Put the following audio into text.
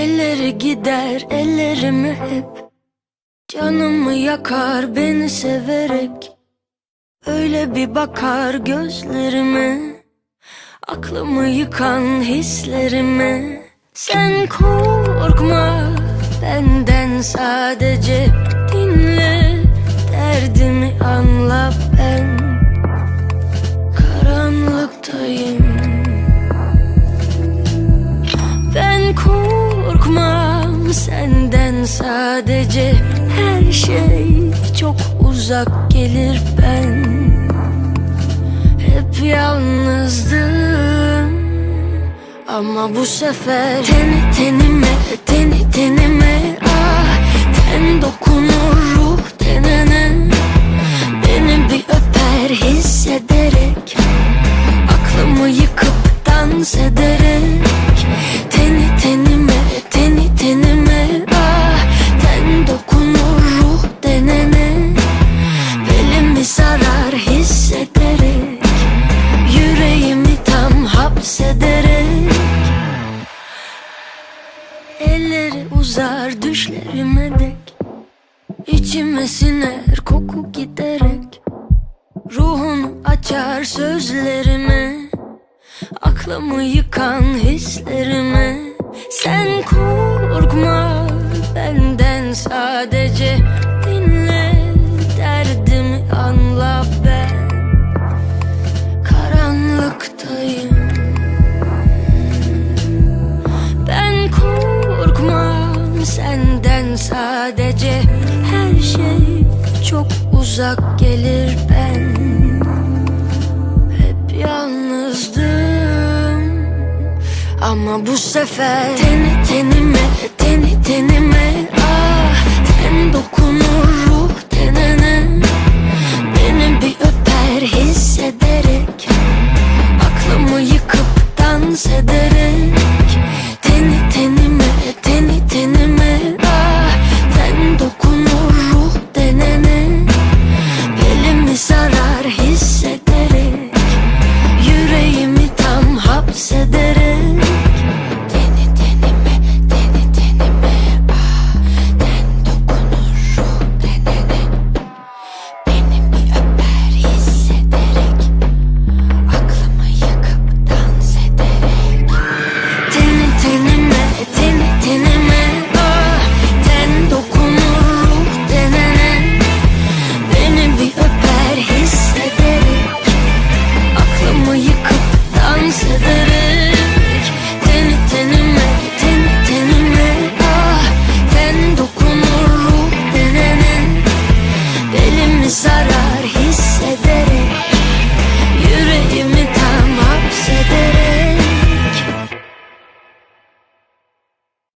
Elleri gider ellerimi hep Canımı yakar beni severek Öyle bir bakar gözlerime Aklımı yıkan hislerime. Sen korkma benden sadece dinle Derdimi anla ben sadece Her şey çok uzak gelir ben. Hep yalnızdım. Ama bu sefer Teni tenime, teni tenime Ah, ten dokunur ruh tenene. Beni bir öper hissederek Aklımı yıkıp dans ederek. Teni tenime, teni tenime Ah, uzar düşlerime dek. İçime siner koku giderek. Ruhunu açar sözlerime. Aklımı yıkan hislerime. Sen korkma benden sadece sadece Her şey çok uzak gelir ben. Hep yalnızdım. Ama bu sefer Teni tenime, teni tenime